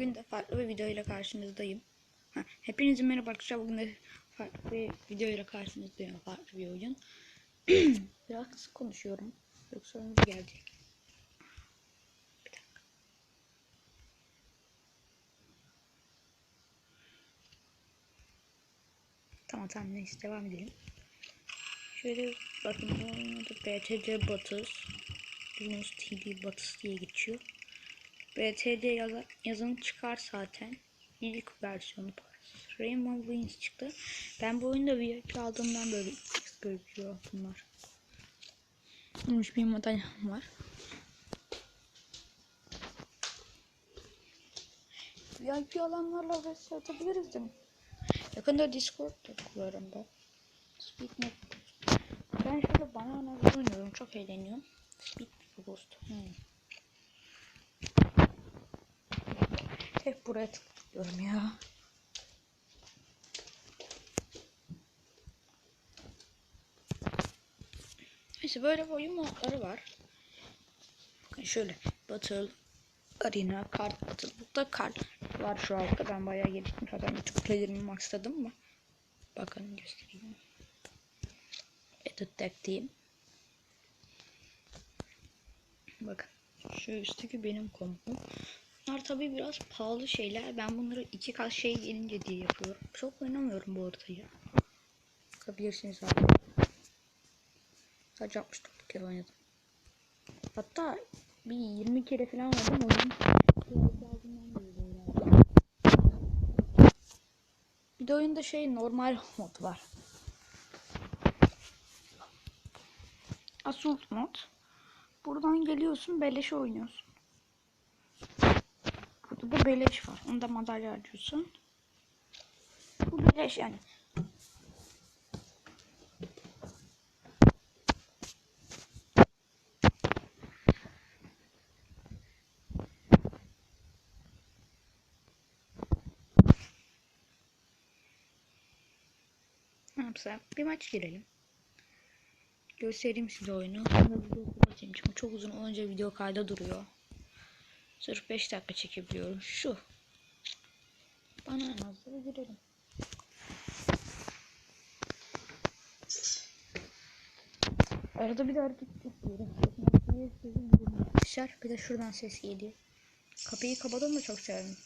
Bugün de farklı bir video ile karşınızdayım. Ha, hepinizin merhaba arkadaşlar. Bugün de farklı bir video ile karşınızdayım. Farklı bir oyun. Biraz kısık konuşuyorum. Yoksa önce gelecek. Bir dakika. Tamam tamam neyse devam edelim. Şöyle bakın bu BTC Batıs. Yunus TV Batıs diye geçiyor. BTD yazan, yazın çıkar zaten. İlk versiyonu parası. Rainbow Wings çıktı. Ben bu oyunda VIP aldığımdan böyle X gözüküyor bunlar. Olmuş bir madalyam var. VIP alanlarla vs atabiliriz değil mi? Yakında Discord kurarım ben. Speednet. Ben şöyle banana oynuyorum. Çok eğleniyorum. Speed Boost. Hmm. Hep buraya tıklıyorum ya. Neyse böyle bir oyun modları var. Bakın şöyle Battle Arena kart Battle. Burada kart var şu altta. Ben bayağı geliştim. Zaten bütün player'imi maxladım mı? Bakın göstereyim. Edit Deck diyeyim. Bakın. Şu üstteki benim kompum. Bunlar tabi biraz pahalı şeyler. Ben bunları iki kat şey gelince diye yapıyorum. Çok oynamıyorum bu ortayı. Bakabilirsiniz abi. Sadece 64 kere oynadım. Hatta bir 20 kere falan oynadım oyun. Bir de oyunda şey normal mod var. Assault mod. Buradan geliyorsun beleşe oynuyorsun. Burada da beleş var. Onda madalya harcıyorsun. Bu beleş yani. Ne? Bir maç girelim. Göstereyim size oyunu. Videoyu kapatayım çünkü çok uzun olunca video kayda duruyor. Sırf 5 dakika çekebiliyorum. Şu. Bana nazlara girelim. Arada bir de hareket yapıyorum. Arkadaşlar bir de şuradan ses geliyor. Kapıyı kapadım da çok severim.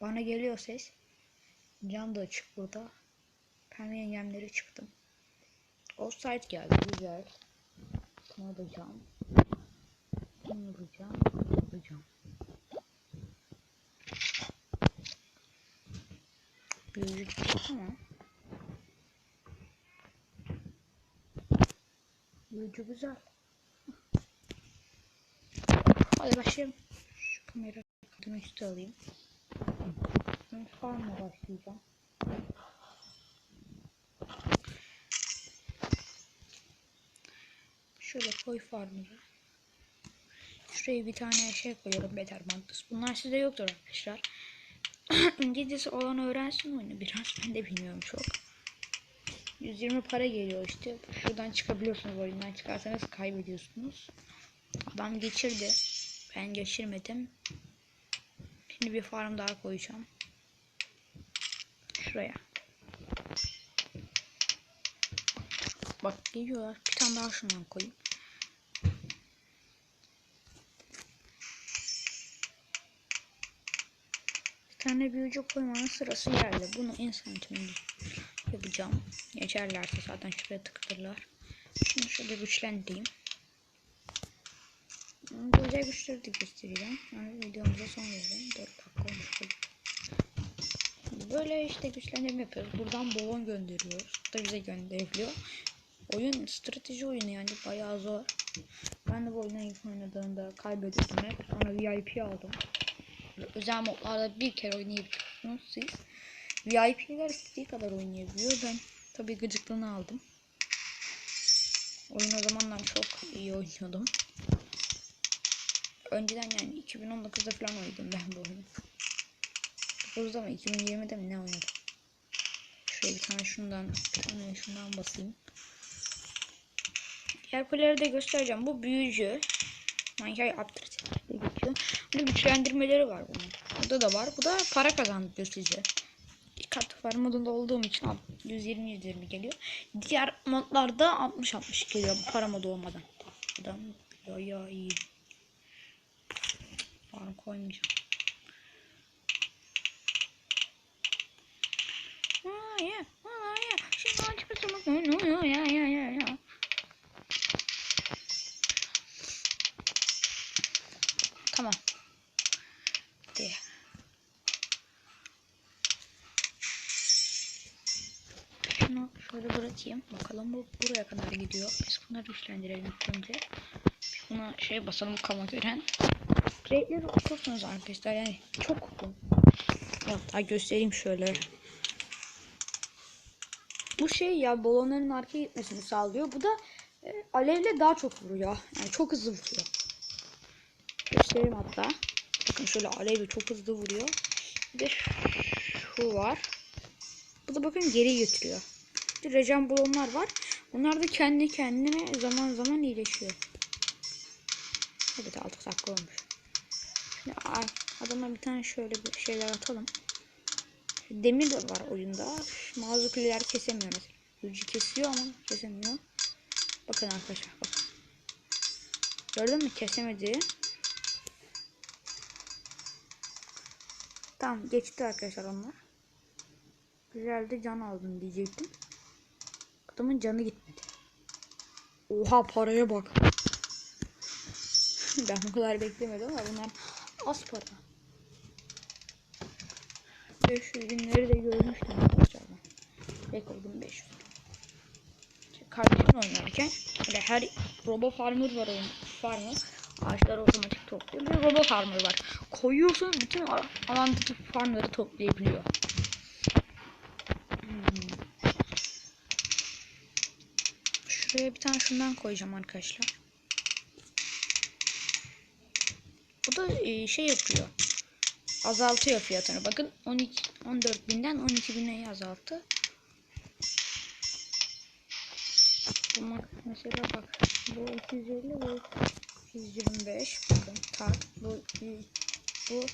Bana geliyor ses. Cam da açık burada. Pembe yengemleri çıktım. Offside geldi güzel. Bunu alacağım. Bunu alacağım. Bunu alacağım. Büyücü ama güzel. Hadi başlayalım. Şu kamera kadını üstü alayım. Ben farmla başlayacağım. Şöyle koy farmları. Şuraya bir tane şey koyuyorum Better Mantis. Bunlar sizde yoktur arkadaşlar. İngilizcesi olan öğrensin oyunu biraz. Ben de bilmiyorum çok. 120 para geliyor işte. Şuradan çıkabiliyorsunuz oyundan çıkarsanız kaybediyorsunuz. Adam geçirdi. Ben geçirmedim. Şimdi bir farm daha koyacağım. Şuraya. Bak geliyorlar. Bir tane daha şundan koyayım. Tane büyücü koymanın sırası geldi. Bunu insan için yapacağım. Geçerlerse zaten şuraya tıklarlar. Şimdi şöyle güçlendireyim. Güzel güçleri de göstereceğim. Yani videomuza son verelim. 4 dakika olmuş. Böyle işte güçlendirme yapıyoruz. Buradan balon gönderiyoruz. Da bize gönderiliyor. Oyun strateji oyunu yani bayağı zor. Ben de bu oyunu ilk oynadığımda kaybediyordum hep. Sonra VIP aldım. Özel modlarda bir kere oynayabiliyorsunuz siz. VIP'ler istediği kadar oynayabiliyor. Ben tabii gıcıklığını aldım. Oyun o zamanlar çok iyi oynuyordum. Önceden yani 2019'da falan oynadım ben bu oyunu. 9'da mı 2020'de mi ne oynadım? Şuraya bir tane şundan bir tane şundan basayım. Diğer kuleleri de göstereceğim. Bu büyücü. Minecraft Geçiyor. Bunun güçlendirmeleri var bunun. Burada da var. Bu da para kazandırıyor size. Kat var modunda olduğum için 120 120 geliyor. Diğer modlarda 60-60 geliyor para modu olmadan. Adam ya ya iyi. Farm koymayacağım. Aa, ya, aa, ya. Şimdi açılmak. Ya ya ya ya ya. Tamam. De. Şunu şöyle bırakayım. Bakalım bu buraya kadar gidiyor. Biz bunları güçlendirelim önce. Buna şey basalım kama gören. Rate'leri okursunuz arkadaşlar yani çok okun. Hatta göstereyim şöyle. Bu şey ya balonların arkaya gitmesini sağlıyor. Bu da e, alevle daha çok vuruyor. Yani çok hızlı vuruyor. Göstereyim hatta. Bakın şöyle alevle çok hızlı vuruyor. Bir de şu var. Bu da bakın geri götürüyor. Bir de rejen balonlar var. Bunlar da kendi kendine zaman zaman iyileşiyor. Evet 6 dakika olmuş. Şimdi adama bir tane şöyle bir şeyler atalım. Demir de var oyunda. Bazı kuleler kesemiyor mesela. Gücü kesiyor ama kesemiyor. Bakın arkadaşlar bakın. Gördün mü kesemedi. Tamam geçti arkadaşlar onlar. Güzel de can aldım diyecektim. Adamın canı gitmedi. Oha paraya bak. ben bu kadar beklemedim ama bunlar az para. 500 binleri de görmüştüm arkadaşlar oldum 500. İşte Kardeşim oynarken böyle her robo farmer var oyun farmer. Ağaçları otomatik topluyor. Bir robo farmer var. Koyuyorsun bütün alandaki farmları toplayabiliyor. Hmm. Şuraya bir tane şundan koyacağım arkadaşlar. Bu da e, şey yapıyor azaltıyor fiyatını. Bakın 12 14 binden 12 bine azalttı. Bu mesela bak bu 250 bu 125 bakın tak bu bu bu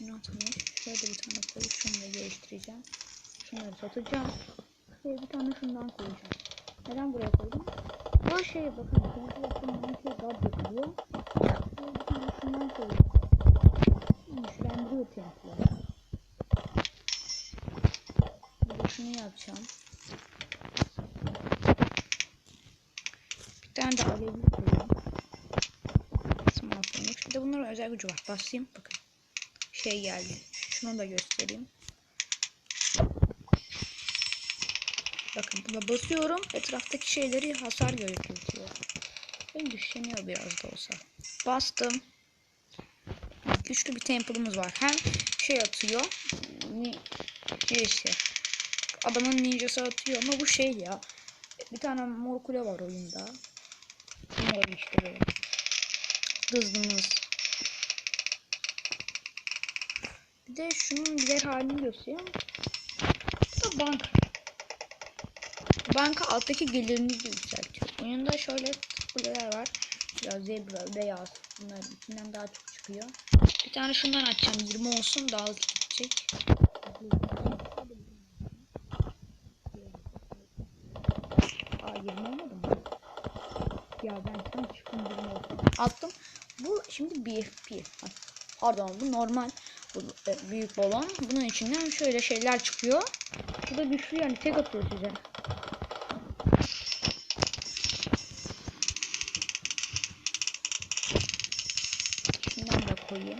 unutmuş. Şöyle bir tane koyup şunu da geliştireceğim. Şunları satacağım. Şöyle bir tane şundan koyacağım. Neden buraya koydum? Bu şey bakın. Şöyle şey daha yapılıyor. Şöyle bir tane şundan koyacağım güçlendiriyor tempoları. De şunu yapacağım. Bir tane de alevli koyayım. Smartphone. Bir de bunların özel gücü var. Basayım bakın. Şey geldi. Şunu da göstereyim. Bakın buna basıyorum. Etraftaki şeyleri hasar gözetiyor. Benim güçleniyor biraz da olsa. Bastım güçlü bir temple'ımız var. Hem şey atıyor. Ni işte. Adamın ninjası atıyor ama bu şey ya. Bir tane mor kule var oyunda. Mor işte böyle. Hızlımız. Bir de şunun diğer halini göstereyim. Bu da banka. Banka alttaki gelirini de yükseltiyor. Oyunda şöyle kuleler var. Biraz zebra, beyaz. Bunların içinden daha çok çıkıyor. Bir tane şundan açacağım. 20 olsun daha hızlı gidecek. Aa 20 olmadı mı? Ya ben tam çıktım 20 olsun. Attım. Bu şimdi BFP. Pardon bu normal. Bu e, büyük balon. Bunun içinden şöyle şeyler çıkıyor. Bu da güçlü yani tek atıyor size. Şundan da koyayım.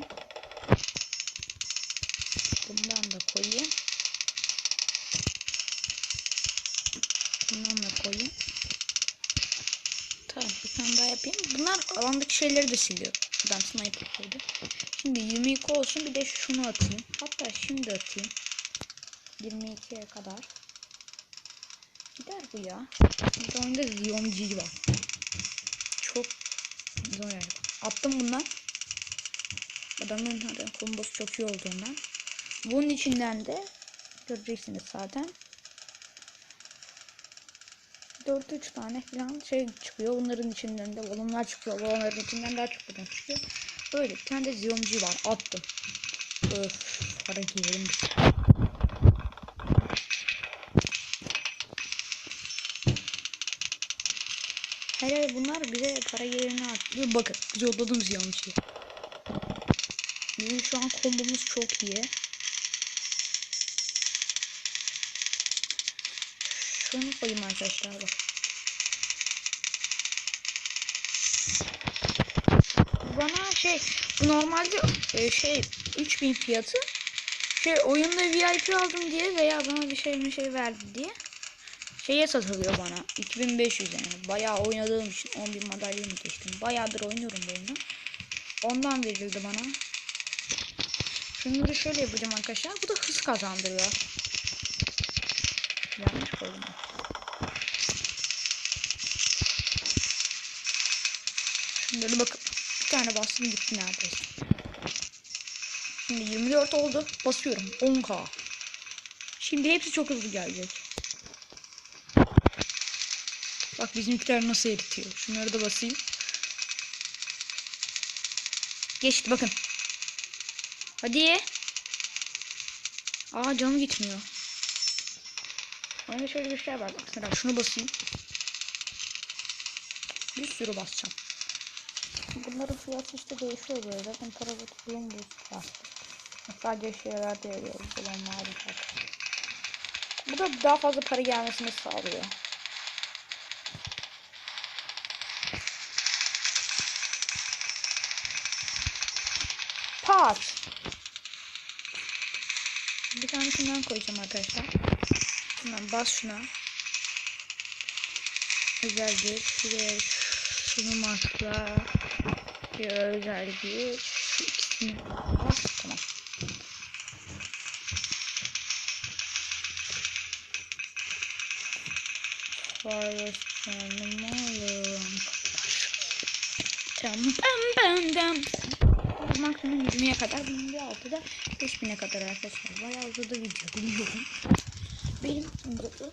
Bundan da koyayım. Bundan da koyayım. Tamam bir tane daha yapayım. Bunlar alandaki şeyleri de siliyor. Adam sniper koydu. Şimdi 22 olsun bir de şunu atayım. Hatta şimdi atayım. 22'ye kadar. Gider bu ya. Bir de oyunda G var. Çok zor yani. Attım bundan. Adamın kombosu çok iyi olduğundan. Bunun içinden de göreceksiniz zaten. 4-3 tane falan şey çıkıyor. Bunların içinden de balonlar çıkıyor. Balonların içinden daha çok balon çıkıyor. Şöyle bir tane de ziyomcu var. Attım. Öf. Para giyelim. Hele bunlar bize para gelirini artırıyor. Bakın yolladım ziyomcuyu. Bizim şu an kombomuz çok iyi. Şunu koyayım arkadaşlar bak. Bana şey normalde e, şey 3000 fiyatı şey oyunda VIP aldım diye veya bana bir şey bir şey verdi diye şeye satılıyor bana. 2500 yani. Bayağı oynadığım için 10.000 madalya mı geçtim? Bayağıdır oynuyorum bu oyunu. Ondan verildi bana. Şunları şöyle yapacağım arkadaşlar. Bu da hız kazandırıyor. Yanlış koydum şunları bakın bir tane bastım gitti neredeyse şimdi 24 oldu basıyorum 10k şimdi hepsi çok hızlı gelecek Bak bizimkiler nasıl eritiyor. Şunları da basayım. Geçti bakın. Hadi. Aa canım gitmiyor. Bana şöyle bir şey var. Bak şunu basayım. Bir sürü basacağım. Bunların fiyatı işte değişiyor böyle. Zaten para bulun bu farklı. Sadece şeylerde yarıyoruz. Olanlar farklı. Bu da daha fazla para gelmesini sağlıyor. Pat. Bir tane şundan koyacağım arkadaşlar. Hemen bas şuna. Özel güç. Şuraya şunu masla. Bir özel güç. Şu ikisini bas. Tamam. Forest'ını alırım. Tamam. Bam bam bam maksimum 20'ye kadar benim bir altıda 5000'e kadar arkadaşlar. Bayağı uzadı video biliyorum. Benim uzadı.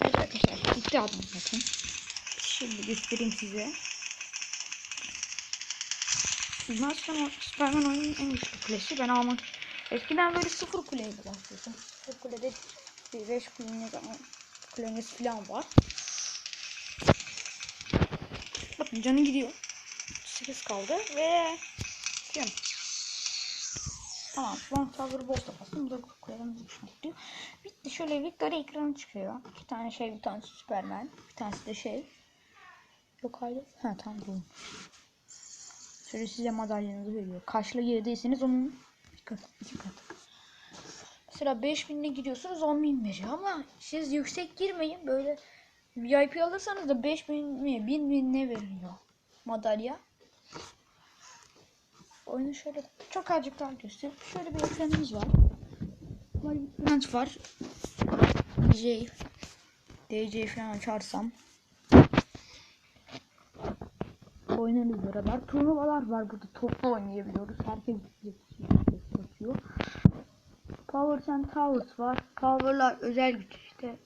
Evet adam bakın. Şimdi göstereyim size. Bunlar sonra Superman oyunun en güçlü kulesi. Ben almak Eskiden böyle sıfır kuleyle başlıyorsun. Sıfır kulede bir 5 kuleniz, kuleniz falan var. Bakın canı gidiyor. 8 kaldı ve Kim? Tamam şu an Tower Boss da bastım. Bu da kulelerin düşmek diyor. Bitti şöyle Victory ekranı çıkıyor. İki tane şey bir tanesi Superman. Bir tanesi de şey. Yok hayır. Ha tamam bu. Şöyle size madalyanızı veriyor. Kaçla girdiyseniz onun bir katı, iki katı. Mesela 5000'le giriyorsunuz 10.000 veriyor ama siz yüksek girmeyin böyle VIP alırsanız da 5000 mi 1000 bin ne veriyor madalya. Oyunu şöyle çok azıcık daha göstereyim. Şöyle bir ekranımız var. Böyle bir branch var. DJ DJ falan açarsam oynarız beraber. Turnuvalar var burada. Toplu oynayabiliyoruz. Herkes yapıyor. Power and Towers var. Power'lar özel güç işte.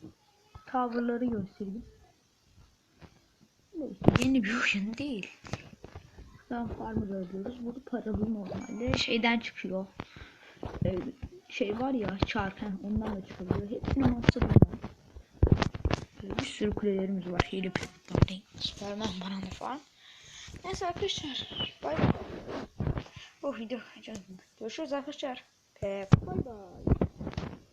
Tower'ları göstereyim. Yeni bir oyun değil. Buradan farmı öldürüyoruz. Burada paralı normalde şeyden çıkıyor. Ee, şey var ya çark he, ondan da çıkabiliyor. Hepsini masa. Böyle bir sürü kulelerimiz var. Hile pilotlar Superman banana falan. Neyse arkadaşlar. Bay bay. Bu video. Görüşürüz arkadaşlar. Pe bay bay.